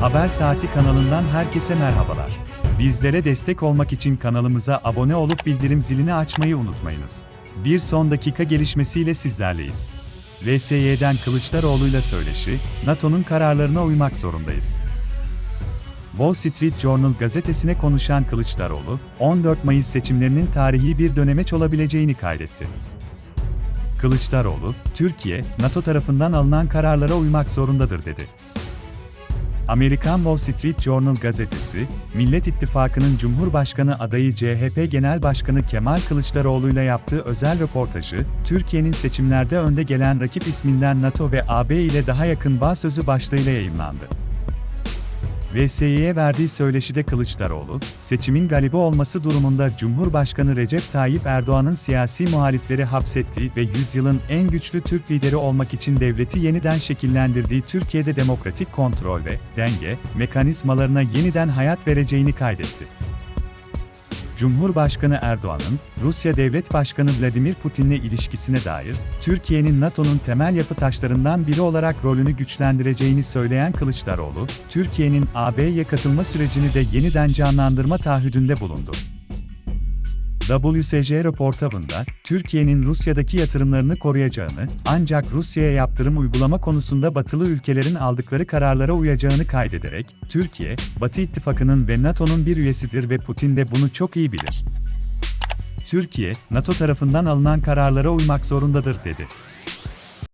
Haber Saati kanalından herkese merhabalar. Bizlere destek olmak için kanalımıza abone olup bildirim zilini açmayı unutmayınız. Bir son dakika gelişmesiyle sizlerleyiz. VSY'den Kılıçdaroğlu'yla söyleşi, NATO'nun kararlarına uymak zorundayız. Wall Street Journal gazetesine konuşan Kılıçdaroğlu, 14 Mayıs seçimlerinin tarihi bir dönemeç olabileceğini kaydetti. Kılıçdaroğlu, Türkiye, NATO tarafından alınan kararlara uymak zorundadır dedi. Amerikan Wall Street Journal gazetesi, Millet İttifakı'nın Cumhurbaşkanı adayı CHP Genel Başkanı Kemal Kılıçdaroğlu ile yaptığı özel röportajı, Türkiye'nin seçimlerde önde gelen rakip isminden NATO ve AB ile daha yakın bağ sözü başlığıyla yayınlandı. VSY'ye verdiği söyleşide Kılıçdaroğlu, seçimin galibi olması durumunda Cumhurbaşkanı Recep Tayyip Erdoğan'ın siyasi muhalifleri hapsettiği ve yüzyılın en güçlü Türk lideri olmak için devleti yeniden şekillendirdiği Türkiye'de demokratik kontrol ve denge mekanizmalarına yeniden hayat vereceğini kaydetti. Cumhurbaşkanı Erdoğan'ın, Rusya Devlet Başkanı Vladimir Putin'le ilişkisine dair, Türkiye'nin NATO'nun temel yapı taşlarından biri olarak rolünü güçlendireceğini söyleyen Kılıçdaroğlu, Türkiye'nin AB'ye katılma sürecini de yeniden canlandırma taahhüdünde bulundu. WSJ röportajında, Türkiye'nin Rusya'daki yatırımlarını koruyacağını, ancak Rusya'ya yaptırım uygulama konusunda batılı ülkelerin aldıkları kararlara uyacağını kaydederek, Türkiye, Batı İttifakı'nın ve NATO'nun bir üyesidir ve Putin de bunu çok iyi bilir. Türkiye, NATO tarafından alınan kararlara uymak zorundadır dedi.